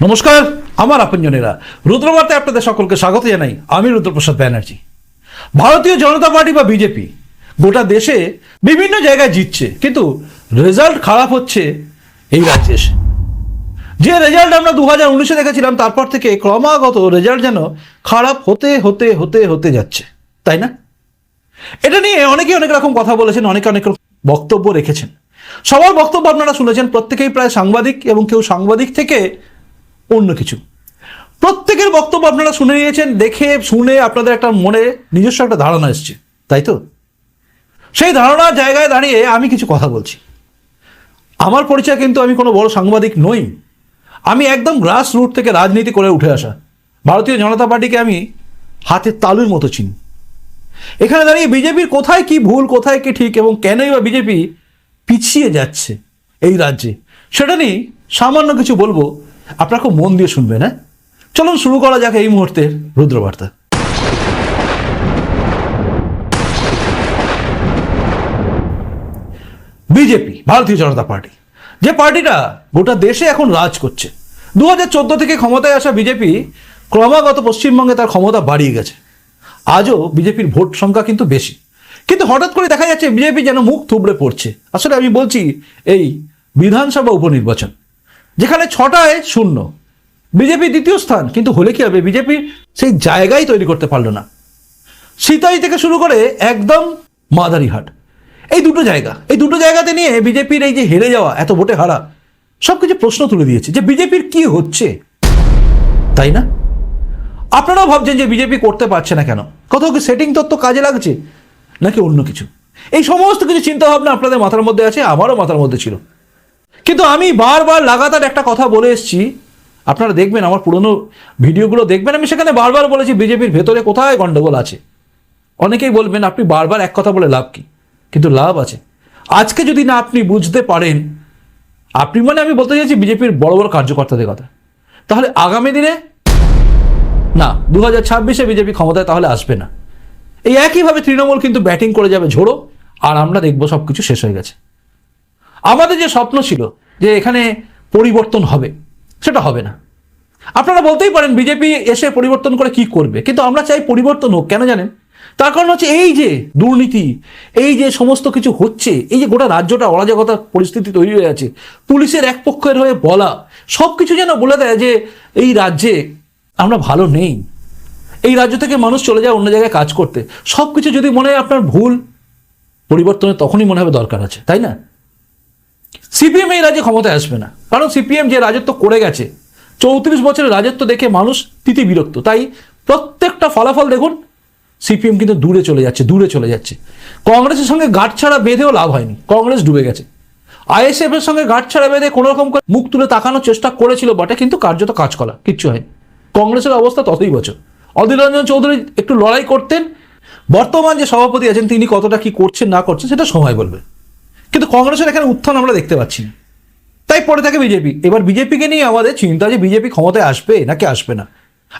নমস্কার, আমার আপনজনেরা। রুদ্রবার্তায় আপনাদের সকলকে স্বাগত জানাই আমি রুদ্রপ্রসাদ ব্যানার্জি। ভারতীয় জনতা পার্টি বা বিজেপি গোটা দেশে বিভিন্ন জায়গায় জিতছে, কিন্তু রেজাল্ট খারাপ হচ্ছে এই রাজ্যে যে রেজাল্ট আমরা দু হাজার উনিশে দেখেছিলাম, তারপর থেকে ক্রমাগত রেজাল্ট যেন খারাপ হতে হতে হতে হতে যাচ্ছে। তাই না? এটা নিয়ে অনেকে অনেক রকম কথা বলেছেন, অনেকে অনেক বক্তব্য রেখেছেন। সবার বক্তব্য আপনারা শুনেছেন, প্রত্যেকেই প্রায় সাংবাদিক এবং কেউ সাংবাদিক থেকে অন্য কিছু। প্রত্যেকের বক্তব্য আপনারা শুনে নিয়েছেন, দেখে শুনে আপনাদের একটা মনে, নিজস্ব একটা ধারণা এসছে, তাই তো? সেই ধারণার জায়গায় দাঁড়িয়ে আমি কিছু কথা বলছি। আমার পরিচয় কিন্তু আমি কোনো বড় সাংবাদিক নই। আমি একদম গ্রাস রুট থেকে রাজনীতি করে উঠে আসা। ভারতীয় জনতা পার্টিকে আমি হাতের তালুর মতো চিনি। এখানে দাঁড়িয়ে বিজেপির কোথায় কি ভুল, কোথায় কি ঠিক এবং কেনই বা বিজেপি পিছিয়ে যাচ্ছে এই রাজ্যে, সেটা নিয়ে সামান্য কিছু বলব। আপনারা খুব মন দিয়ে শুনবেন হ্যাঁ? চলুন শুরু করা যাক এই মুহূর্তের রুদ্রবার্তা। বিজেপি, ভারতীয় জনতা পার্টি। যে পার্টিটা গোটা দেশে এখন রাজ করছে। দু হাজার চোদ্দ থেকে ক্ষমতায় আসা বিজেপি ক্রমাগত পশ্চিমবঙ্গে তার ক্ষমতা বাড়িয়ে গেছে। আজও বিজেপির ভোট সংখ্যা কিন্তু বেশি। কিন্তু হঠাৎ করে দেখা যাচ্ছে বিজেপি যেন মুখ থুবড়ে পড়ছে। আসলে আমি বলছি, এই বিধানসভা উপনির্বাচন যেখানে ছটায় শূন্য। বিজেপি দ্বিতীয় স্থান, কিন্তু হলে কি হবে? বিজেপি সেই জায়গাই তৈরি করতে পারল না। সিতাই থেকে শুরু করে একদম মাদারিহাট। এই দুটো জায়গা, এই দুটো জায়গাতে নিয়ে বিজেপির এই যে হেরে যাওয়া, এত ভোটে হারা সব কিছু প্রশ্ন তুলে দিয়েছে যে বিজেপির কি হচ্ছে। তাই না? আপনারাও ভাবছেন যে বিজেপি করতে পারছে না কেন? কোথাও কি সেটিং তত্ত্ব কাজে লাগছে? নাকি অন্য কিছু? এই সমস্ত কিছু চিন্তা ভাবনা আপনাদের মাথার মধ্যে আছে, আমারও মাথার মধ্যে ছিল। কিন্তু আমি বারবার লাগাতার একটা কথা বলে এসেছি। আপনারা দেখবেন আমার পুরনো ভিডিওগুলো দেখবেন। আমি সেখানে বারবার বলেছি, বিজেপির ভেতরে কোথায় গন্ডগোল আছে? অনেকেই বলবেন, আপনি বারবার এক কথা বলে লাভ কি? কিন্তু লাভ আছে। আজকে যদি না আপনি বুঝতে পারেন, আপনি মানে আমি বলতে চাইছি বিজেপির বড় বড় কার্যকর্তাদের কথা। তাহলে আগামী দিনে? না দু হাজার ছাব্বিশে বিজেপি ক্ষমতায় তাহলে আসবে না। এই একইভাবে তৃণমূল কিন্তু ব্যাটিং করে যাবে ঝোড়ো, আর আমরা দেখব সব কিছু শেষ হয়ে গেছে। আমাদের যে স্বপ্ন ছিল যে এখানে পরিবর্তন হবে, সেটা হবে না। আপনারা বলতেই পারেন বিজেপি এসে পরিবর্তন করে কি করবে, কিন্তু আমরা চাই পরিবর্তন হোক, কেন জানেন? তার কারণ হচ্ছে এই যে দুর্নীতি, এই যে সমস্ত কিছু হচ্ছে, এই যে গোটা রাজ্যটা অরাজকতার পরিস্থিতি তৈরি হয়ে আছে, পুলিশের এক পক্ষের হয়ে বলা সব কিছু যেন বলে দেয় যে এই রাজ্যে আমরা ভালো নেই। এই রাজ্য থেকে মানুষ চলে যায় অন্য জায়গায় কাজ করতে। সব কিছু যদি মনে হয় আপনার ভুল, পরিবর্তনের তখনই মনে হবে দরকার আছে, তাই না? সিপিএম এই রাজ্যে ক্ষমতায় আসবে না। কারণ সিপিএম যে রাজত্ব করে গেছে, চৌত্রিশ বছরের রাজত্ব দেখে মানুষ তিতি বিরক্ত। তাই প্রত্যেকটা ফলাফল দেখুন, সিপিএম কিন্তু দূরে চলে যাচ্ছে, দূরে চলে যাচ্ছে। কংগ্রেসের সঙ্গে গাঁটছাড়া বেঁধেও লাভ হয়নি। কংগ্রেস ডুবে গেছে। আইএসএফ এর সঙ্গে গাঁটছাড়া বেঁধে কোনো রকম করে মুখ তুলে তাকানোর চেষ্টা করেছিল বটে, কিন্তু কার্যত কাজ করা কিচ্ছু হয়নি। কংগ্রেসের অবস্থা ততই বছর। অধীর রঞ্জন চৌধুরী একটু লড়াই করতেন। বর্তমান যে সভাপতি আছেন, তিনি কতটা কি করছেন, না করছেন, সেটা সময় বলবে। কিন্তু কংগ্রেসের এখানে উত্থান আমরা দেখতে পাচ্ছি না। তাই পরে থাকে বিজেপি। এবার বিজেপিকে নিয়ে আমাদের চিন্তা যে বিজেপি ক্ষমতায় আসবে নাকি আসবে না।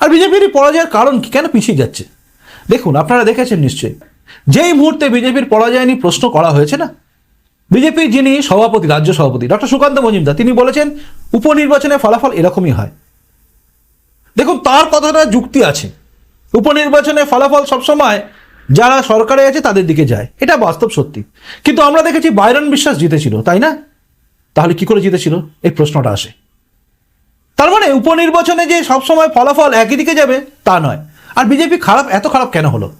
আর বিজেপির পরাজয়ের কারণ কি? কেন পিছিয়ে যাচ্ছে? দেখুন, আপনারা দেখেছেন নিশ্চয়ই। যেই মুহূর্তে বিজেপির পরাজয় নিয়ে প্রশ্ন করা হয়েছে না বিজেপির যিনি সভাপতি, রাজ্য সভাপতি, ডক্টর সুকান্ত মজুমদার, তিনি বলেছেন, উপনির্বাচনের ফলাফল এরকমই হয়। দেখুন, তার কথাটা যুক্তি আছে। উপনির্বাচনের ফলাফল সবসময় যারা সরকারে আছে তাদের দিকে যায়। এটা বাস্তব সত্যি। কিন্তু আমরা দেখেছি বাইরন বিশ্বাস জিতেছিল, তাই না? তাহলে কি করে জিতেছিল? এই প্রশ্নটা আসে। তার মানে উপনির্বাচনে যে সবসময় ফলাফল একই দিকে যাবে, তা নয়। আর বিজেপি খারাপ, এত খারাপ কেন হলো?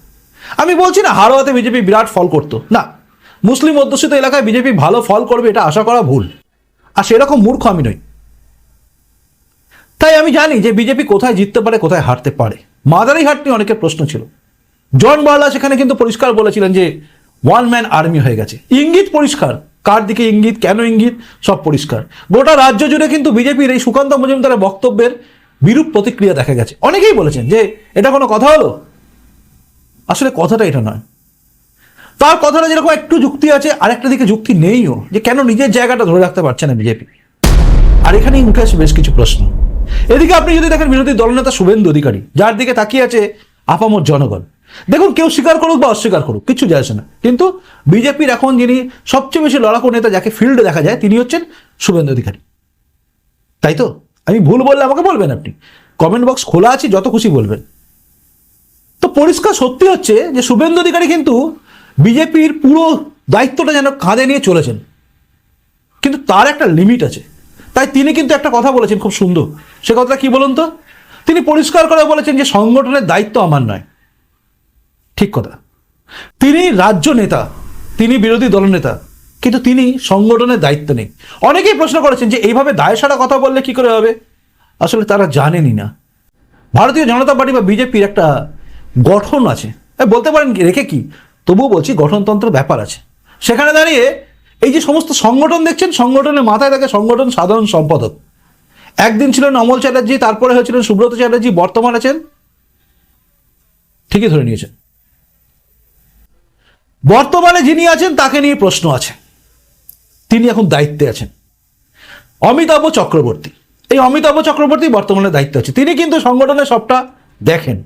আমি বলছি না, হারোয়াতে বিজেপি বিরাট ফল করতো। না, মুসলিম অধ্যুষিত এলাকায় বিজেপি ভালো ফল করবে, এটা আশা করা ভুল। আর সেরকম মূর্খ আমি নই। তাই আমি জানি যে বিজেপি কোথায় জিততে পারে, কোথায় হারতে পারে। মাদারিহাট নিয়ে অনেকের প্রশ্ন ছিল। জন বার্লা সেখানে কিন্তু পরিষ্কার বলেছিলেন যে ওয়ান ম্যান আর্মি হয়ে গেছে। ইঙ্গিত পরিষ্কার। কার দিকে ইঙ্গিত, কেন ইঙ্গিত, সব পরিষ্কার। গোটা রাজ্য জুড়ে কিন্তু বিজেপির এই সুকান্ত মজুমদারের বক্তব্যের বিরূপ প্রতিক্রিয়া দেখা গেছে। অনেকেই বলেছেন যে, এটা কোনো কথা হলো? আসলে কথাটা এটা নয়। তার কথাটা যেরকম একটু যুক্তি আছে, আরেকটা দিকে যুক্তি নেইও, যে কেন নিজের জায়গাটা ধরে রাখতে পারছে না বিজেপি। আর এখানেই উঠে আসে বেশ কিছু প্রশ্ন। এদিকে আপনি যদি দেখেন বিরোধী দলনেতা শুভেন্দু অধিকারী, যার দিকে তাকিয়ে আছে আপামর জনগণ দেখুন, কেউ স্বীকার করুক বা অস্বীকার করুক, কিছু যায় না। কিন্তু বিজেপির এখন যিনি সবচেয়ে বেশি লড়াকু নেতা যাকে ফিল্ডে দেখা যায়, তিনি হচ্ছেন শুভেন্দু অধিকারী। তাই তো? আমি ভুল বললে আমাকে বলবেন আপনি। কমেন্ট বক্স খোলা আছে, যত খুশি বলবেন। তো পরিষ্কার সত্যি হচ্ছে যে শুভেন্দু অধিকারী কিন্তু বিজেপির পুরো দায়িত্বটা যেন কাঁধে নিয়ে চলেছেন। কিন্তু তার একটা লিমিট আছে। তাই তিনি কিন্তু একটা কথা বলেছেন খুব সুন্দর। সে কথাটা কি বলুন তো? তিনি পরিষ্কার করে বলেছেন যে সংগঠনের দায়িত্ব আমার নয়। ঠিক কথা। তিনি রাজ্য নেতা, তিনি বিরোধী দলনেতা কিন্তু তিনি সংগঠনের দায়িত্ব নেই। অনেকেই প্রশ্ন করেছেন যে এইভাবে দায় সারা কথা বললে কি করে হবে? আসলে তারা জানেনই না। ভারতীয় জনতা পার্টি বা বিজেপির একটা গঠন আছে। বলতে পারেন কি, রেখে কি? তবুও বলছি গঠনতন্ত্র ব্যাপার আছে। সেখানে দাঁড়িয়ে এই যে সমস্ত সংগঠন দেখছেন, সংগঠনের মাথায় থাকে সংগঠন সাধারণ সম্পাদক। একদিন ছিলেন অমল চ্যাটার্জি, তারপরে হয়েছিলেন সুব্রত চ্যাটার্জি, বর্তমান আছেন। ঠিকই ধরে নিয়েছেন। বর্তমানে যিনি আছেন, তাকে নিয়ে প্রশ্ন আছে। তিনি এখন দায়িত্বে আছেন। অমিতাভ চক্রবর্তী। এই অমিতাভ চক্রবর্তী বর্তমানে দায়িত্ব আছে। তিনি কিন্তু সংগঠনের সবটা দেখেন।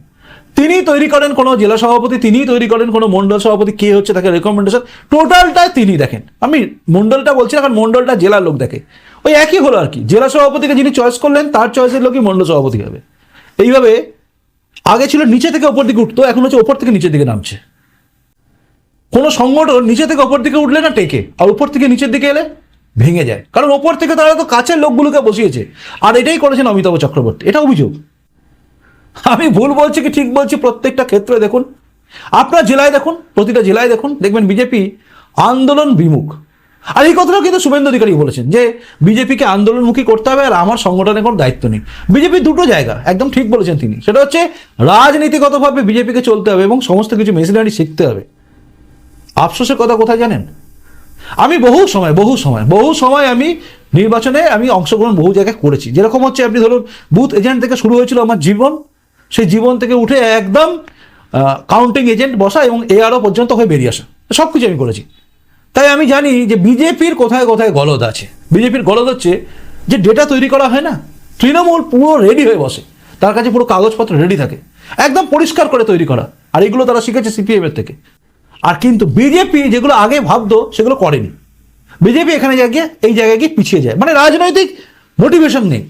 তিনি তৈরি করেন কোনো জেলা সভাপতি তিনি তৈরি করেন কোনো মন্ডল সভাপতি, কে হচ্ছে তাকে রেকমেন্ডেশন টোটালটা তিনি দেখেন। আমি মন্ডলটা বলছি না, কারণ মন্ডলটা জেলার লোক দেখে। ওই একই হলো আর কি। জেলা সভাপতিকে যিনি চয়েস করলেন, তার চয়েসের লোকই মন্ডল সভাপতি হবে। এইভাবে আগে ছিল নিচে থেকে ওপর দিকে উঠতো, এখন হচ্ছে ওপর থেকে নিচের দিকে নামছে। কোনো সংগঠন নিচে থেকে ওপর দিকে উঠলে না টেকে, আর উপর থেকে নিচের দিকে এলে ভেঙে যায়। কারণ ওপর থেকে তারা তো কাছের লোকগুলোকে বসিয়েছে। আর এটাই করেছেন অমিতাভ চক্রবর্তী। এটা অভিযোগ। আমি ভুল বলছি কি ঠিক বলছি প্রত্যেকটা ক্ষেত্রে দেখুন। আপনার জেলায় দেখুন, প্রতিটা জেলায় দেখুন, দেখবেন বিজেপি আন্দোলন বিমুখ। আর এই কথাটাও কিন্তু শুভেন্দু অধিকারী বলেছেন যে বিজেপিকে আন্দোলনমুখী করতে হবে আর আমার সংগঠনের কোনো দায়িত্ব নেই। বিজেপির দুটো জায়গা, একদম ঠিক বলেছেন তিনি। সেটা হচ্ছে রাজনীতিগতভাবে বিজেপিকে চলতে হবে এবং সমস্ত কিছু মেশিনারি শিখতে হবে। আফসোসের কথা কোথায় জানেন? আমি বহু সময় বহু সময় বহু সময় আমি নির্বাচনে আমি অংশগ্রহণ বহু জায়গায় করেছি। যেরকম হচ্ছে আপনি ধরুন বুথ এজেন্ট থেকে শুরু হয়েছিল আমার জীবন। সেই জীবন থেকে উঠে একদম কাউন্টিং এজেন্ট বসা এবং এআরও পর্যন্ত হয়ে বেরিয়ে আসা। সব কিছু আমি করেছি। তাই আমি জানি যে বিজেপির কোথায় কোথায় গলদ আছে। বিজেপির গলদ হচ্ছে যে ডেটা তৈরি করা হয় না, তৃণমূল পুরো রেডি হয়ে বসে। তার কাছে পুরো কাগজপত্র রেডি থাকে। একদম পরিষ্কার করে তৈরি করা। আর এগুলো তারা শিখেছে সিপিএমের থেকে। আর কিন্তু বিজেপি যেগুলো আগে ভাবতো, সেগুলো করেনি। বিজেপি এখানে গিয়ে, এই জায়গায় গিয়ে পিছিয়ে যায়। মানে রাজনৈতিক মোটিভেশন নেই।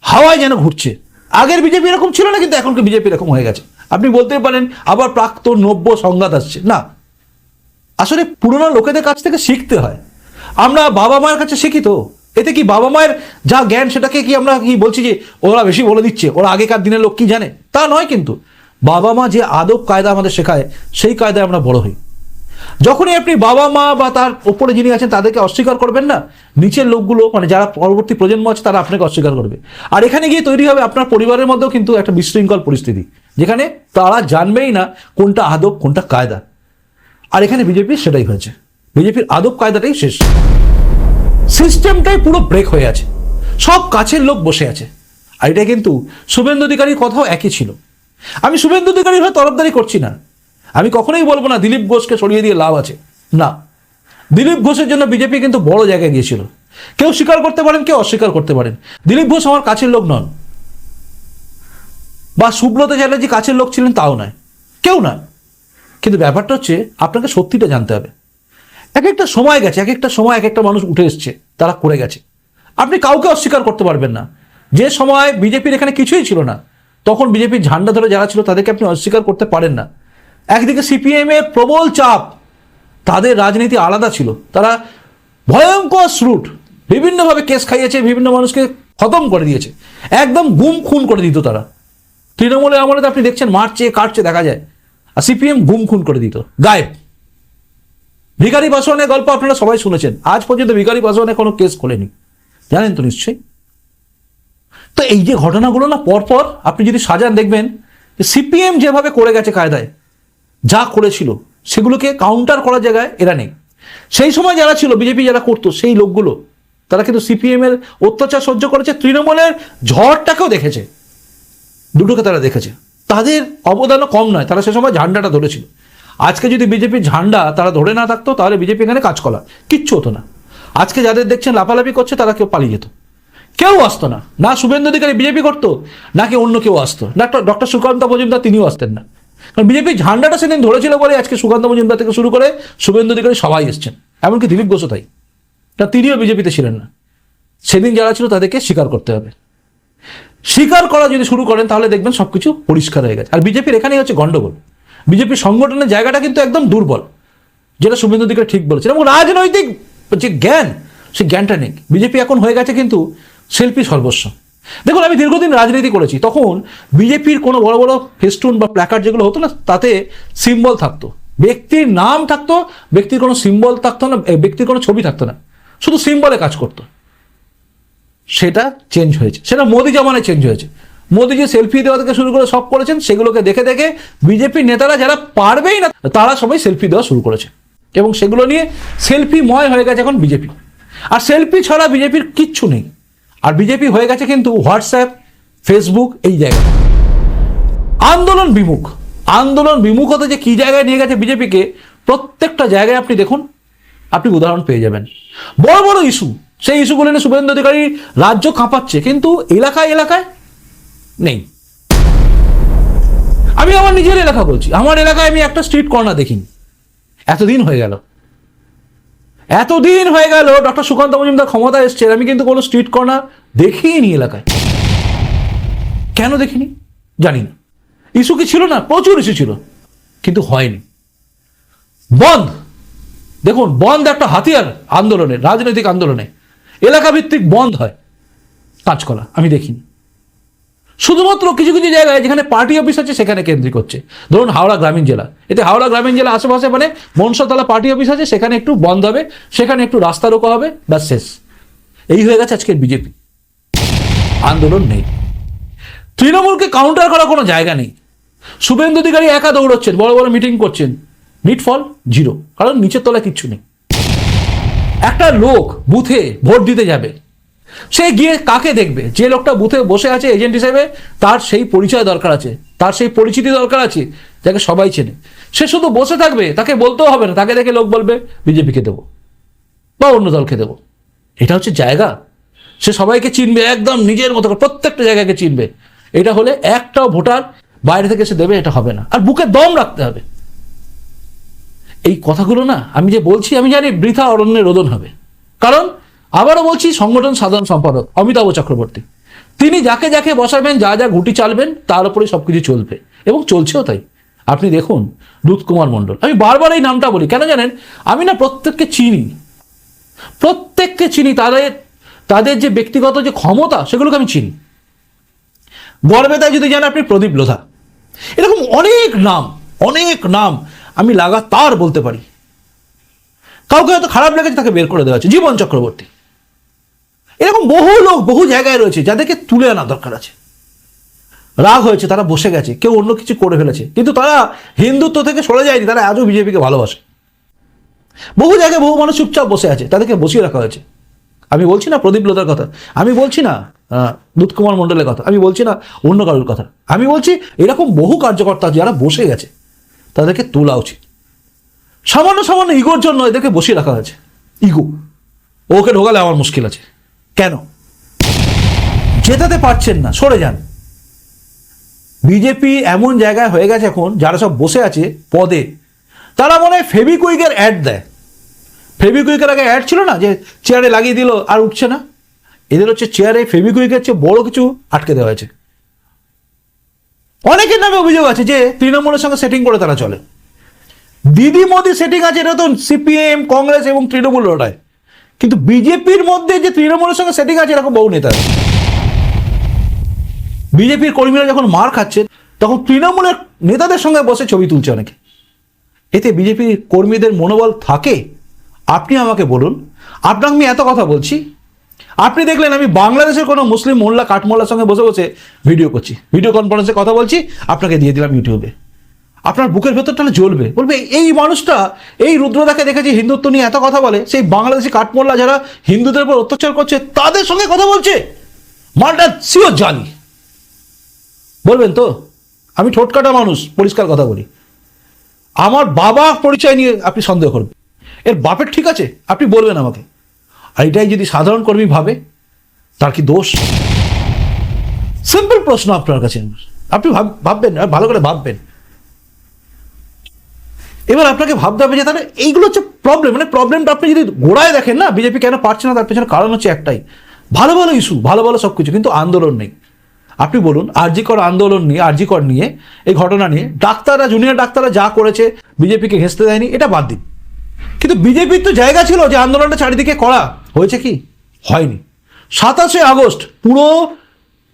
হাওয়ায় যেন ঘুরছে। আগের বিজেপি এরকম ছিল না, কিন্তু এখনকার বিজেপি এরকম হয়ে গেছে। আপনি বলতে পারেন, আবার প্রাক্তন নব্য সংঘাত আসছে। না। আসলে পুরোনো লোকেদের কাছ থেকে শিখতে হয়। আমরা বাবা মায়ের কাছে শিখি তো। এতে কি বাবা মায়ের যা জ্ঞান, সেটাকে কি আমরা কি বলছি যে, ওরা বেশি বলে দিচ্ছে? ওরা আগেকার দিনের লোক কি জানে? তা নয় কিন্তু। বাবা মা যে আদব কায়দা আমাদের শেখায়, সেই কায়দায় আমরা বড় হই। যখনই আপনি বাবা মা বা তার ওপরে যিনি আছেন, তাদেরকে অস্বীকার করবেন না, নিচের লোকগুলো মানে যারা পরবর্তী প্রজন্ম আছে, তারা আপনাকে অস্বীকার করবে। আর এখানে গিয়ে তৈরি হবে আপনার পরিবারের মধ্যেও কিন্তু একটা বিশৃঙ্খল পরিস্থিতি, যেখানে তারা জানবেই না কোনটা আদব, কোনটা কায়দা। আর এখানে বিজেপির সেটাই হয়েছে। বিজেপির আদব কায়দাটাই শেষ। সিস্টেমটাই পুরো ব্রেক হয়ে আছে। সব কাছের লোক বসে আছে। আর এটা কিন্তু শুভেন্দু অধিকারীর কথাও একই ছিল। আমি শুভেন্দু অধিকারীর হয়ে তরফদারি করছি না। আমি কখনোই বলব না দিলীপ ঘোষকে সরিয়ে দিয়ে লাভ আছে। না। দিলীপ ঘোষের জন্য বিজেপি কিন্তু বড় জায়গায় গিয়েছিল। কেউ স্বীকার করতে পারেন, কেউ অস্বীকার করতে পারেন। দিলীপ ঘোষ আমার কাছের লোক নন। বা সুব্রত চ্যাটার্জি কাছের লোক ছিলেন তাও নয়। কেউ নয়। কিন্তু ব্যাপারটা হচ্ছে, আপনাকে সত্যিটা জানতে হবে। এক একটা সময় গেছে এক একটা সময় এক একটা মানুষ উঠে এসছে, তারা করে গেছে। আপনি কাউকে অস্বীকার করতে পারবেন না। যে সময় বিজেপির এখানে কিছুই ছিল না তখন বিজেপির ঝান্ডা ধরে যারা ছিল তাদেরকে আপনি অস্বীকার করতে পারেন না। একদিকে সিপিএম এর প্রবল চাপ, তাদের রাজনীতি আলাদা ছিল। তারা ভয়ঙ্কর শ্রুট বিভিন্নভাবে কেস খাইয়েছে, বিভিন্ন মানুষকে খতম করে দিয়েছে। একদম গুম খুন করে দিত তারা। তৃণমূলের আমলে তো আপনি দেখছেন মারছে, কাটছে, দেখা যায়। আর সিপিএম গুম খুন করে দিত। গায়েব। ভিখারি বাসনের গল্প আপনারা সবাই শুনেছেন। আজ পর্যন্ত ভিখারি বাসনে কোনো কেস খোলেনি। জানেন তো নিশ্চয়ই। তো এই যে ঘটনাগুলো না পরপর আপনি যদি সাজান দেখবেন, যে সিপিএম যেভাবে করে গেছে কায়দায়, যা করেছিল, সেগুলোকে কাউন্টার করার জায়গায় এরা নেই। সেই সময় যারা ছিল, বিজেপি যারা করতো, সেই লোকগুলো, তারা কিন্তু সিপিএম এর অত্যাচার সহ্য করেছে, তৃণমূলের ঝড়টাকেও দেখেছে। দুটোকে তারা দেখেছে। তাদের অবদানও কম নয়, তারা সে সময় ঝান্ডাটা ধরেছিল। আজকে যদি বিজেপির ঝান্ডা তারা ধরে না থাকতো, তাহলে বিজেপি এখানে কাজ করা কিচ্ছু হতো না। আজকে যাদের দেখছেন, লাফালাফি করছে, তারা কেউ পালিয়ে যেত। কেউ আসতো না। না শুভেন্দু অধিকারী বিজেপি করতো নাকি অন্য কেউ আসতো। না ডক্টর সুকান্ত মজুমদার তিনিও আসতেন না। কারণ বিজেপির ঝান্ডাটা সেদিন ধরেছিল বলে আজকে সুকান্ত মজুমদার থেকে শুরু করে শুভেন্দু অধিকারী সবাই এসছেন। এমনকি দিলীপ ঘোষও তাই। তা তিনিও বিজেপিতে ছিলেন না। সেদিন যারা ছিল তাদেরকে স্বীকার করতে হবে। স্বীকার করা যদি শুরু করেন তাহলে দেখবেন সবকিছু পরিষ্কার হয়ে গেছে। আর বিজেপির এখানেই হচ্ছে গন্ডগোল। বিজেপির সংগঠনের জায়গাটা কিন্তু একদম দুর্বল, যেটা শুভেন্দু দিকে ঠিক বলেছেন। এবং রাজনৈতিক যে জ্ঞান, সেই জ্ঞানটা নেই। বিজেপি এখন হয়ে গেছে কিন্তু শিল্পী সর্বস্ব। দেখুন, আমি দীর্ঘদিন রাজনীতি করেছি, তখন বিজেপির কোনো বড় বড় ফেস্টুন বা প্ল্যাকার্ড যেগুলো হতো না, তাতে সিম্বল থাকতো। ব্যক্তির নাম থাকতো, ব্যক্তির কোনো সিম্বল থাকতো না ব্যক্তির কোনো ছবি থাকতো না। শুধু সিম্বলে কাজ করতো। সেটা চেঞ্জ হয়েছে। সেটা মোদি জামানায় চেঞ্জ হয়েছে। মোদি যে সেলফি দেওয়া থেকে শুরু করে সব করেছেন, সেগুলোকে দেখে দেখে বিজেপির নেতারা যারা পারবেই না, তারা সবাই সেলফি দেওয়া শুরু করেছে। এবং সেগুলো নিয়ে সেলফিময় হয়ে গেছে এখন বিজেপি। আর সেলফি ছাড়া বিজেপির কিচ্ছু নেই। আর বিজেপি হয়ে গেছে কিন্তু হোয়াটসঅ্যাপ, ফেসবুক, এই জায়গায়। আন্দোলন বিমুখ। আন্দোলন বিমুখ হতে যে কি জায়গায় নিয়ে গেছে বিজেপিকে, প্রত্যেকটা জায়গায় আপনি দেখুন, আপনি উদাহরণ পেয়ে যাবেন। বড় বড় ইস্যু, সেই ইস্যুগুলো নিয়ে শুভেন্দু অধিকারী রাজ্য কাঁপাচ্ছে, কিন্তু এলাকায় এলাকায় নেই। আমি আমার নিজের এলাকা বলছি, আমার এলাকায় আমি একটা স্ট্রিট কর্নার দেখিনি। এতদিন হয়ে গেল। এতদিন হয়ে গেল ডক্টর সুকান্ত মজুমদার ক্ষমতা এসছে আমি কিন্তু কোনো স্ট্রিট কর্নার দেখিনি এলাকায়। কেন দেখিনি? জানি না। ইস্যু কি ছিল না? প্রচুর ইস্যু ছিল, কিন্তু হয়নি। বন্ধ। দেখুন, বন্ধ একটা হাতিয়ার আন্দোলনে রাজনৈতিক আন্দোলনে। এলাকা ভিত্তিক বন্ধ হয়। কাজ করা আমি দেখিনি। শুধুমাত্র কিছু কিছু জায়গায় যেখানে পার্টি অফিস আছে, সেখানে কেন্দ্রিক হচ্ছে। ধরুন হাওড়া গ্রামীণ জেলা। এতে হাওড়া গ্রামীণ জেলা আশেপাশে মানে মনসাতলা পার্টি অফিস আছে, সেখানে একটু বন্ধ হবে, সেখানে একটু রাস্তা রোকা হবে, ব্যাস শেষ। এই হয়ে গেছে আজকের বিজেপি। আন্দোলন নেই। তৃণমূলকে কাউন্টার করার কোনো জায়গা নেই। শুভেন্দু অধিকারী একা দৌড়চ্ছেন, বড় বড় মিটিং করছেন। নিট ফল জিরো কারণ নিচের তলায় কিচ্ছু নেই। একটা লোক বুথে ভোট দিতে যাবে। সে গিয়ে কাকে দেখবে? যে লোকটা বুথে বসে আছে এজেন্ট হিসেবে, তার সেই পরিচয় দরকার আছে। তার সেই পরিচিতি দরকার আছে, যাকে সবাই চেনে। সে শুধু বসে থাকবে, তাকে বলতেও হবে না। তাকে দেখে লোক বলবে, বিজেপিকে দেবো বা অন্য দলকে দেবো। এটা হচ্ছে জায়গা। সে সবাইকে চিনবে, একদম নিজের মতো করে, প্রত্যেকটা জায়গাকে চিনবে। এটা হলে একটাও ভোটার বাইরে থেকে এসে দেবে, এটা হবে না। আর বুকে দম রাখতে হবে। এই কথাগুলো না, আমি যে বলছি, আমি জানি বৃথা অরণ্যের রোদন হবে। কারণ আবারও বলছি, সংগঠন সাধারণ সম্পাদক অমিতাভ চক্রবর্তী। তিনি যাকে যাকে বসাবেন, যা যা গুটি চালবেন, তার উপরে সবকিছু চলবে। এবং চলছেও তাই। আপনি দেখুন দুধ কুমার মণ্ডল। আমি বারবার এই নামটা বলি। কেন জানেন? আমি না প্রত্যেককে চিনি। প্রত্যেককে চিনি। তাদের তাদের যে ব্যক্তিগত যে ক্ষমতা, সেগুলোকে আমি চিনি। গড়বেতায় যদি জানেন আপনি প্রদীপ লোধা। এরকম অনেক নাম অনেক নাম আমি লাগাতার বলতে পারি। কাউকে হয়তো খারাপ লেগেছে, তাকে বের করে দেওয়া হচ্ছে জীবন চক্রবর্তী। এরকম বহু লোক, বহু জায়গায় রয়েছে যাদেরকে তুলে আনা দরকার আছে। রাগ হয়েছে, তারা বসে গেছে, কেউ অন্য কিছু করে ফেলেছে। কিন্তু তারা হিন্দুত্ব থেকে সরে যায়নি, তারা আজও বিজেপিকে ভালোবাসে। বহু জায়গায় বহু মানুষ চুপচাপ বসে আছে, তাদেরকে বসিয়ে রাখা হয়েছে। আমি বলছি না প্রদীপ লোধার কথা, আমি বলছি না দুধকুমার মণ্ডলের কথা, আমি বলছি না অন্য কারোর কথা। আমি বলছি এরকম বহু কার্যকর্তা যারা বসে গেছে, তাদেরকে তোলা উচিত। সামান্য সামান্য ইগোর জন্য এদেরকে বসিয়ে রাখা হয়েছে। ইগো, ওকে ঢোকালে আমার মুশকিল আছে। কেন? জেতাতে পারছেন না, সরে যান। বিজেপি এমন জায়গায় হয়ে গেছে এখন, যারা সব বসে আছে পদে। তারা মনে হয় ফেবিকুইকের অ্যাড দেয়। ফেবিকুইকের আগে অ্যাড ছিল না, যে চেয়ারে লাগিয়ে দিল আর উঠছে না? এদের হচ্ছে চেয়ারে ফেবিকুইকের চেয়ে বড় কিছু আটকে দেওয়া হয়েছে। অনেকের নামে অভিযোগ আছে যে তৃণমূলের সঙ্গে সেটিং করে তারা চলে। দিদি মোদি সেটিং আছে, এটা তো সিপিএম কংগ্রেস এবং তৃণমূল ওটায় কিন্তু বিজেপির মধ্যে যে তৃণমূলের সঙ্গে সেটিং আছে, এরকম বহু নেতা বিজেপির কর্মীরা যখন মার খাচ্ছে, তখন তৃণমূলের নেতাদের সঙ্গে বসে ছবি তুলছে অনেকে। এতে বিজেপির কর্মীদের মনোবল থাকে? আপনি আমাকে বলুন। আপনাকে আমি এত কথা বলছি। আপনি দেখলেন আমি বাংলাদেশের কোনো মুসলিম মোল্লা কাঠমোল্লার সঙ্গে বসে বসে ভিডিও করছি। ভিডিও কনফারেন্সে কথা বলছি। আপনাকে দিয়ে দিলাম ইউটিউবে। আপনার বুকের ভেতরটা জ্বলবে। বলবে, এই মানুষটা, এই রুদ্রদাকে দেখেছি হিন্দুত্ব নিয়ে এত কথা বলে, সেই বাংলাদেশি কাঠমোল্লা যারা হিন্দুদের উপর অত্যাচার করছে, তাদের সঙ্গে কথা বলছে? মালটা সিওর জানি। বলবেন তো, আমি ঠোঁটকাটা মানুষ, পরিষ্কার কথা বলি। আমার বাবা পরিচয় নিয়ে আপনি সন্দেহ করবেন এর বাপের ঠিক আছে, আপনি বলবেন আমাকে। আর এটাই যদি সাধারণ কর্মী ভাবে, তার কি দোষ? সিম্পল প্রশ্ন আপনার কাছে। আপনি ভাব- ভাববেন ভালো করে ভাববেন। এবার আপনাকে ভাবতে হবে যে তাহলে এইগুলো হচ্ছে প্রবলেম মানে প্রবলেমটা আপনি যদি গোড়ায় দেখেন না বিজেপি কেন পারছে না, তার পেছনে কারণ হচ্ছে একটাই। ভালো ভালো ইস্যু ভালো ভালো সব কিছু কিন্তু আন্দোলন নেই। আপনি বলুন আরজিকর আন্দোলন নিয়ে আরজিকর নিয়ে, এই ঘটনা নিয়ে, ডাক্তাররা জুনিয়র ডাক্তাররা যা করেছে বিজেপিকে ঘেঁচতে দেয়নি, এটা বাদ দিন। কিন্তু বিজেপির তো জায়গা ছিল যে আন্দোলনটা চারিদিকে করা। হয়েছে কি? হয়নি। সাতাশে আগস্ট, পুরো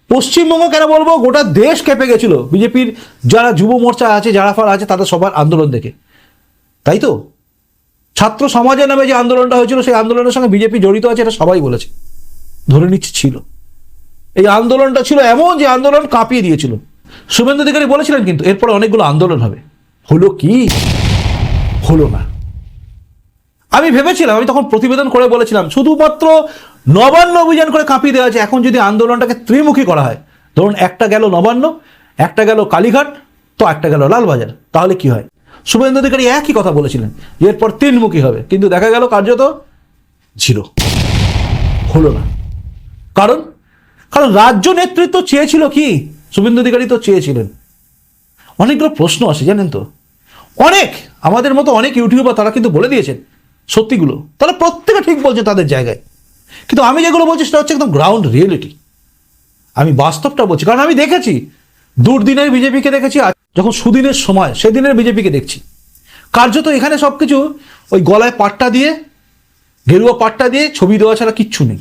পশ্চিমবঙ্গ কেন বলব, গোটা দেশ কেঁপে গেছিল। বিজেপির যারা যুব মোর্চা আছে, যারা ফার আছে, তাদের সবার আন্দোলন দেখে। তাই তো? ছাত্র সমাজের নামে যে আন্দোলনটা হয়েছিল, সেই আন্দোলনের সঙ্গে বিজেপি জড়িত আছে, এটা সবাই বলেছে। ধরে নিচ্ছে ছিল। এই আন্দোলনটা ছিল এমন যে আন্দোলন কাঁপিয়ে দিয়েছিল। শুভেন্দু অধিকারী বলেছিলেন কিন্তু, এরপরে অনেকগুলো আন্দোলন হবে। হলো কি? হলো না। আমি ভেবেছিলাম, আমি তখন প্রতিবেদন করে বলেছিলাম, শুধুমাত্র নবান্ন অভিযান করে কাঁপিয়ে দেওয়া আছে। এখন যদি আন্দোলনটাকে ত্রিমুখী করা হয়, ধরুন একটা গেল নবান্ন, একটা গেল কালীঘাট, তো একটা গেল লালবাজার, তাহলে কি হয়? শুভেন্দু অধিকারী একই কথা বলেছিলেন এরপর তিনমুখী হবে। কিন্তু দেখা গেল কার্যত জিরো। হলো না। কারণ? কারণ রাজ্য নেতৃত্ব চেয়েছিল কি? শুভেন্দু অধিকারী তো চেয়েছিলেন। অনেকগুলো প্রশ্ন আসে, জানেন তো। অনেক, আমাদের মতো অনেক ইউটিউবার তারা কিন্তু বলে দিয়েছেন সত্যিগুলো। তারা প্রত্যেকে ঠিক বলছে তাদের জায়গায়। কিন্তু আমি যেগুলো বলছি সেটা হচ্ছে একদম গ্রাউন্ড রিয়েলিটি আমি বাস্তবটা বলছি। কারণ আমি দেখেছি, দুর্দিনের বিজেপিকে দেখেছি যখন সুদিনের সময়, সেদিনের বিজেপিকে দেখছি। কার্যত এখানে সব কিছু ওই গলায় পাট্টা দিয়ে, গেরুয়া পাট্টা দিয়ে ছবি দেওয়া ছাড়া কিচ্ছু নেই।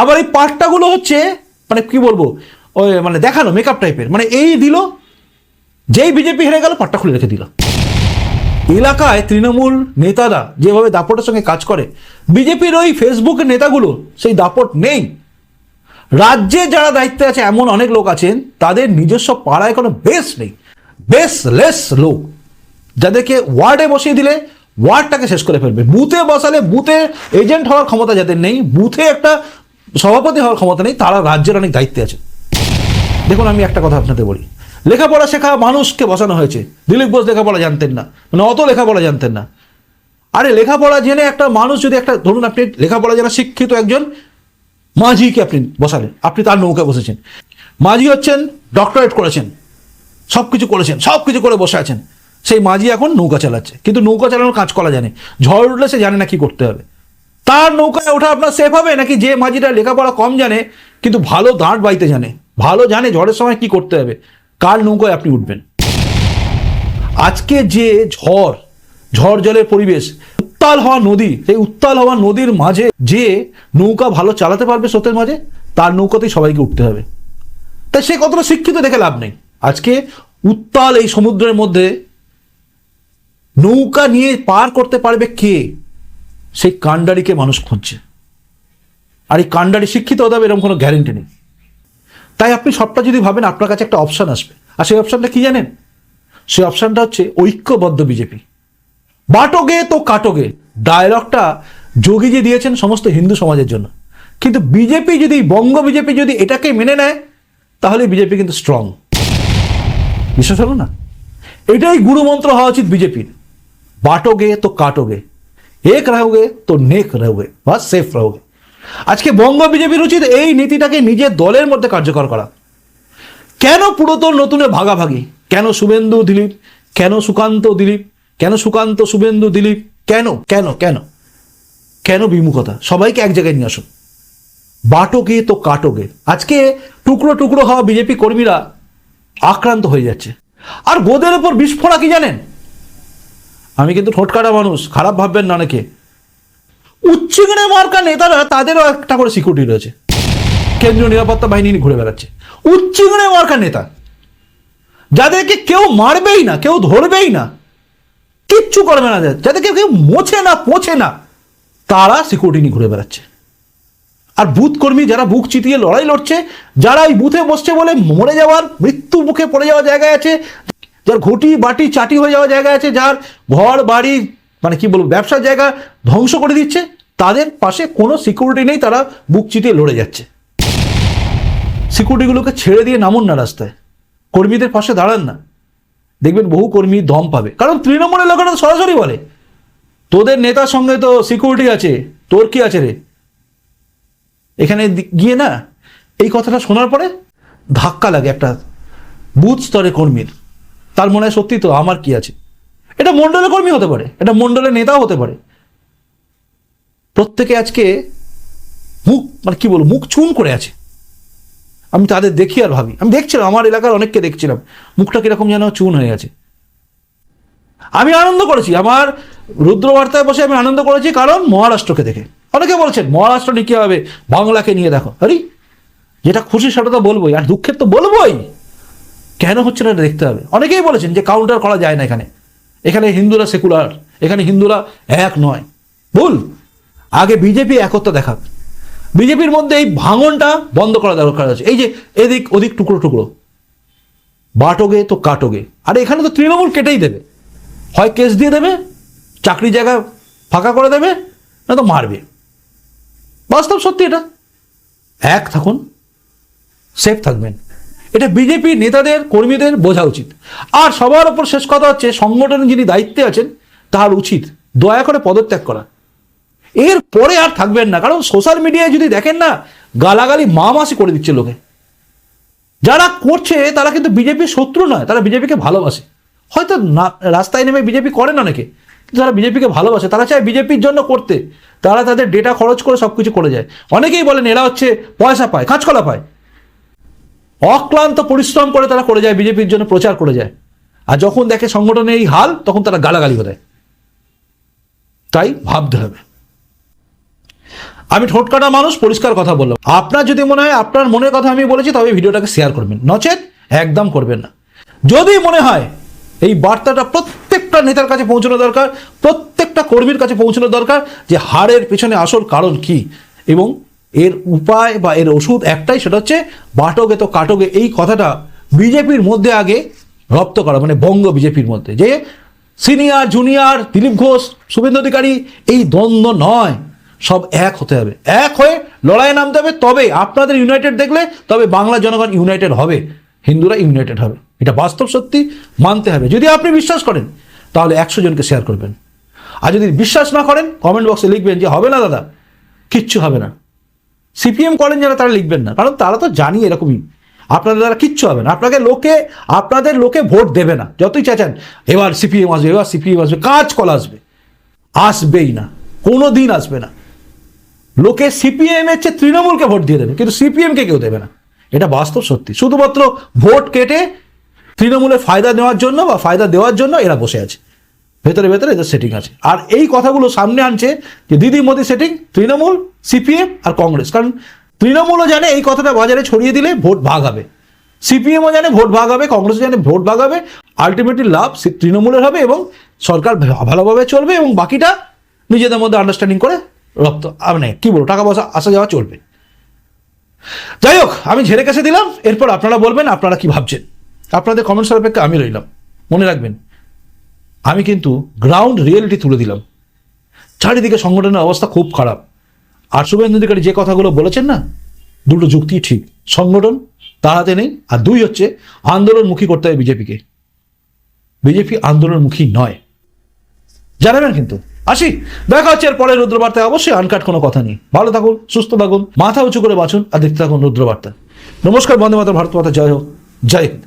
আবার এই পাট্টাগুলো হচ্ছে মানে কি বলব, ওই মানে দেখানো মেকআপ টাইপের মানে এই দিল, যেই বিজেপি হেরে গেল, পাট্টা খুলে রেখে দিল। এলাকায় তৃণমূল নেতারা যেভাবে দাপটের সঙ্গে কাজ করে, বিজেপির ওই ফেসবুকের নেতাগুলো সেই দাপট নেই। রাজ্যে যারা দায়িত্বে আছে, এমন অনেক লোক আছেন, তাদের নিজস্ব পাড়ায় কোনো বেস নেই। বেসলেস লোক। যাদেরকে ওয়ার্ডে বসিয়ে দিলে ওয়ার্ডটাকে শেষ করে ফেলবে। বুথে বসালে বুথে এজেন্ট হওয়ার ক্ষমতা যাদের নেই, বুথে একটা সভাপতি হওয়ার ক্ষমতা নেই তারা রাজ্যের অনেক দায়িত্বে আছে। দেখুন, আমি একটা কথা আপনাদের বলি। লেখাপড়া শেখা মানুষকে বসানো হয়েছে। দিলীপ ঘোষ লেখাপড়া জানতেন না। মানে অত লেখাপড়া জানতেন না। আরে, লেখাপড়া জেনে একটা মানুষ যদি একটা ধরুন আপনি লেখাপড়া জানা শিক্ষিত একজন, মাঝিকে আপনি বসালেন। আপনি তার নৌকায় বসেছেন। মাঝি হচ্ছেন ডক্টরেট করেছেন। সব কিছু করেছেন সব কিছু করে বসে আছেন। সেই মাঝি এখন নৌকা চালাচ্ছে। কিন্তু নৌকা চালানোর কাজ করা জানে। ঝড় উঠলে সে জানে না কি করতে হবে। তার নৌকায় ওঠা আপনার সেফ হবে? নাকি যে মাঝিটা লেখাপড়া কম জানে, কিন্তু ভালো দাঁড় বাইতে জানে? ভালো জানে ঝড়ের সময় কি করতে হবে? কার নৌকায় আপনি উঠবেন। আজকে যে ঝড় ঝড় জলের পরিবেশ, উত্তাল হওয়া নদী, সেই উত্তাল হওয়া নদীর মাঝে যে নৌকা ভালো চালাতে পারবে স্রোতের মাঝে, তার নৌকাতেই সবাইকে উঠতে হবে। তাই সে কতটা শিক্ষিত দেখে লাভ নেই। আজকে উত্তাল এই সমুদ্রের মধ্যে নৌকা নিয়ে পার করতে পারবে কে? সেই কাণ্ডারিকে মানুষ খুঁজছে। আর এই কাণ্ডারি শিক্ষিত হতে হবে এরকম কোনো গ্যারেন্টি নেই। তাই আপনি সবটা যদি ভাবেন, আপনার কাছে একটা অপশান আসবে। আর সেই অপশানটা কি জানেন? সেই অপশানটা হচ্ছে ঐক্যবদ্ধ বিজেপি বাটোগে তো কাটোগে। ডায়লগটা যোগী যে দিয়েছেন সমস্ত হিন্দু সমাজের জন্য। কিন্তু বিজেপি যদি, বঙ্গ বিজেপি যদি এটাকে মেনে নেয়, তাহলে বিজেপি কিন্তু স্ট্রং বিশ্বাস হলো না? এটাই গুরুমন্ত্র হওয়া উচিত বিজেপির। বাটোগে তো কাটোগে। এক রাহুগে তো নেক রাহুগে। বা সেফ রাহুগে। আজকে বঙ্গ বিজেপির উচিত এই নীতিটাকে নিজের দলের মধ্যে কার্যকর করা। কেন পুরোতন নতুনে ভাগাভাগি? কেন শুভেন্দু দিলীপ? কেন সুকান্ত দিলীপ? কেন সুকান্ত শুভেন্দু দিলীপ? কেন? কেন? কেন? কেন বিমুখতা? সবাইকে এক জায়গায় নিয়ে আসুন। বাটোগে তো কাটোগে। আজকে টুকরো টুকরো হওয়া বিজেপি কর্মীরা আক্রান্ত হয়ে যাচ্ছে। আর গোদের ওপর বিস্ফোরা কি জানেন? আমি কিন্তু ঠোঁটকাটা মানুষ, খারাপ ভাববেন না অনেকে। উচ্চিগড়ে মার্কা নেতারা তাদেরও একটা করে সিকিউরিটি রয়েছে। কেন্দ্রীয় নিরাপত্তা বাহিনী ঘুরে বেড়াচ্ছে। উচ্চিগড়ে মার্কা নেতা। যাদেরকে কেউ মারবেই না, কেউ ধরবেই না, কিচ্ছু করবে না যাদেরকে কেউ মোছে না, পোছে না, তারা সিকিউরিটি নিয়ে ঘুরে বেড়াচ্ছে। আর বুথ কর্মী যারা বুক চিতিয়ে লড়াই লড়ছে, যারা এই বুথে বসছে বলে মরে যাওয়ার মৃত্যু মুখে পড়ে যাওয়ার জায়গায় আছে, যার ঘটি বাটি চাটি হয়ে যাওয়ার জায়গা আছে, যার ঘর, বাড়ি মানে কি বলব, ব্যবসার জায়গা ধ্বংস করে দিচ্ছে, তাদের পাশে কোনো সিকিউরিটি নেই, তারা বুক চিতিয়ে লড়ে যাচ্ছে। সিকিউরিটিগুলোকে ছেড়ে দিয়ে নামুন না রাস্তায়। কর্মীদের পাশে দাঁড়ান না। দেখবেন বহু কর্মী দম পাবে। কারণ তৃণমূলের লোকেরা সরাসরি বলে, তোদের নেতার সঙ্গে তো সিকিউরিটি আছে, তোর কি আছে রে? এখানে গিয়ে না, এই কথাটা শোনার পরে ধাক্কা লাগে একটা বুথ স্তরে কর্মীর। তার মনে হয় সত্যি তো আমার কি আছে। এটা মণ্ডলের কর্মী হতে পারে, এটা মণ্ডলের নেতাও হতে পারে। প্রত্যেকে আজকে মুখ মানে কি বলব, মুখ চুন করে আছে। আমি তাদের দেখি আর ভাবি। আমি দেখছিলাম, আমার এলাকার অনেককে দেখছিলাম। মুখটা কীরকম যেন চুন হয়ে গেছে আমি আনন্দ করেছি। আমার রুদ্রবার্তায় বসে আমি আনন্দ করেছি, কারণ মহারাষ্ট্রকে দেখে। অনেকে বলছেন, মহারাষ্ট্র নিয়ে কী হবে? বাংলাকে নিয়ে দেখো। আরে, যেটা খুশি সেটা তো বলবোই, আর দুঃখের তো বলবোই। কেন হচ্ছে না দেখতে হবে? অনেকেই বলেছেন যে কাউন্টার করা যায় না এখানে। এখানে হিন্দুরা সেকুলার এখানে হিন্দুরা এক নয়। ভুল। আগে বিজেপি একতা দেখাক। বিজেপির মধ্যে এই ভাঙনটা বন্ধ করা দরকার আছে। এই যে এদিক ওদিক টুকরো টুকরো। বাটোগে তো কাটোগে। আর, এখানে তো তৃণমূল কেটেই দেবে। হয় কেস দিয়ে দেবে, চাকরি জায়গা ফাঁকা করে দেবে, না তো মারবে। বাস্তব সত্যি এটা? এক থাকুন সেফ থাকবেন। এটা বিজেপি নেতাদের, কর্মীদের বোঝা উচিত। আর সবার ওপর শেষ কথা হচ্ছে সংগঠনে যিনি দায়িত্বে আছেন, তার উচিত দয়া করে পদত্যাগ করা। এর পরে আর থাকবেন না, কারণ সোশ্যাল মিডিয়ায় যদি দেখেন না, গালাগালি মামাসি করে দিচ্ছে লোকে। যারা করছে, তারা কিন্তু বিজেপির শত্রু নয়, তারা বিজেপিকে ভালোবাসে। হয়তো না, রাস্তায় নেমে বিজেপি করে না নাকি কিন্তু যারা বিজেপিকে ভালোবাসে, তারা চায় বিজেপির জন্য করতে। তারা তাদের ডেটা খরচ করে সব কিছু করে যায়। অনেকেই বলেন এরা হচ্ছে পয়সা পায় কাঁচকলা পায়। অক্লান্ত পরিশ্রম করে তারা করে যায়, বিজেপির জন্য প্রচার করে যায়। আর যখন দেখে সংগঠনের এই হাল, তখন তারা গালাগালি করে। তাই ভাবতে হবে। আমি ঠোঁট কাটা মানুষ, পরিষ্কার কথা বললাম। আপনার যদি মনে হয়, আপনার মনের কথা আমি বলেছি, তবে ভিডিওটাকে শেয়ার করবেন। নচেত একদম করবেন না। যদি মনে হয়, এই বার্তাটা প্রত্যেকটা নেতার কাছে পৌঁছানো দরকার, প্রত্যেকটা কর্মীর কাছে পৌঁছানো দরকার যে হারের পেছনে আসল কারণ কি। এবং এর উপায় বা এর ওষুধ একটাই, সেটা হচ্ছে বাটকে তো কাটকে এই কথাটা বিজেপির মধ্যে আগে রপ্ত করা মানে বঙ্গ বিজেপির মধ্যে। যে সিনিয়র, জুনিয়র, দিলীপ ঘোষ, শুভেন্দু অধিকারী, এই দ্বন্দ্ব নয়। সব এক হতে হবে। এক হয়ে লড়াইয়ে নামতে হবে, তবে আপনাদের ইউনাইটেড দেখলে, তবে বাংলা জনগণ ইউনাইটেড হবে। হিন্দুরা ইউনাইটেড হবে। এটা বাস্তব সত্যি মানতে হবে। যদি আপনি বিশ্বাস করেন তাহলে একশো জনকে শেয়ার করবেন। আর যদি বিশ্বাস না করেন কমেন্ট বক্সে লিখবেন যে, হবে না দাদা, কিচ্ছু হবে না। সিপিএম করেন যারা, তারা লিখবেন না। কারণ তারা তো জানি এরকমই। আপনাদের দ্বারা কিচ্ছু হবে না। আপনাকে লোকে, আপনাদের লোকে ভোট দেবে না। যতই চাচান, এবার সিপিএম আসবে, এবার সিপিএম আসবে। কাজ কল আসবে। আসবেই না। কোনো দিন আসবে না। লোকে সিপিএম এর চেয়ে তৃণমূলকে ভোট দিয়ে দেবে, কিন্তু সিপিএমকে কেউ দেবে না। এটা বাস্তব সত্যি। শুধুমাত্র ভোট কেটে তৃণমূলের ফায়দা নেওয়ার জন্য বা ফায়দা দেওয়ার জন্য এরা বসে আছে। ভেতরে ভেতরে এদের সেটিং আছে। আর এই কথাগুলো সামনে আনছে যে দিদি মোদি সেটিং তৃণমূল সিপিএম আর কংগ্রেস। কারণ তৃণমূলও জানে এই কথাটা বাজারে ছড়িয়ে দিলে ভোট ভাগ হবে। সিপিএমও জানে ভোট ভাগ হবে, কংগ্রেসও জানে ভোট ভাগ হবে। আলটিমেটলি লাভ তৃণমূলের হবে এবং সরকার ভালোভাবে চলবে এবং বাকিটা নিজেদের মধ্যে আন্ডারস্ট্যান্ডিং করে রপ্ত মানে কি বলব, টাকা পয়সা আসা যাওয়া চলবে। যাই হোক, আমি ঝেড়ে কাছে দিলাম। এরপর আপনারা বলবেন, আপনারা কি ভাবছেন? আপনাদের কমেন্টসের অপেক্ষা আমি রইলাম। মনে রাখবেন আমি কিন্তু গ্রাউন্ড রিয়েলিটি তুলে দিলাম। চারিদিকে সংগঠনের অবস্থা খুব খারাপ। আর শুভেন্দু অধিকারী যে কথাগুলো বলেছেন না, দুটো যুক্তি ঠিক। সংগঠন তার হাতে নেই, আর দুই হচ্ছে আন্দোলনমুখী করতে হবে বিজেপিকে। বিজেপি আন্দোলনমুখী নয়। জানাবেন কিন্তু। আসি, দেখা হচ্ছে এর পরে রুদ্রবার্তায়। অবশ্যই আনকাট কোনো কথা নেই। ভালো থাকুন, সুস্থ থাকুন, মাথা উঁচু করে বাঁচুন, আর দেখতে থাকুন রুদ্রবার্তা। নমস্কার, বন্দে মাতা ভারত মাতা, জয় হোক, জয় হিন্দ।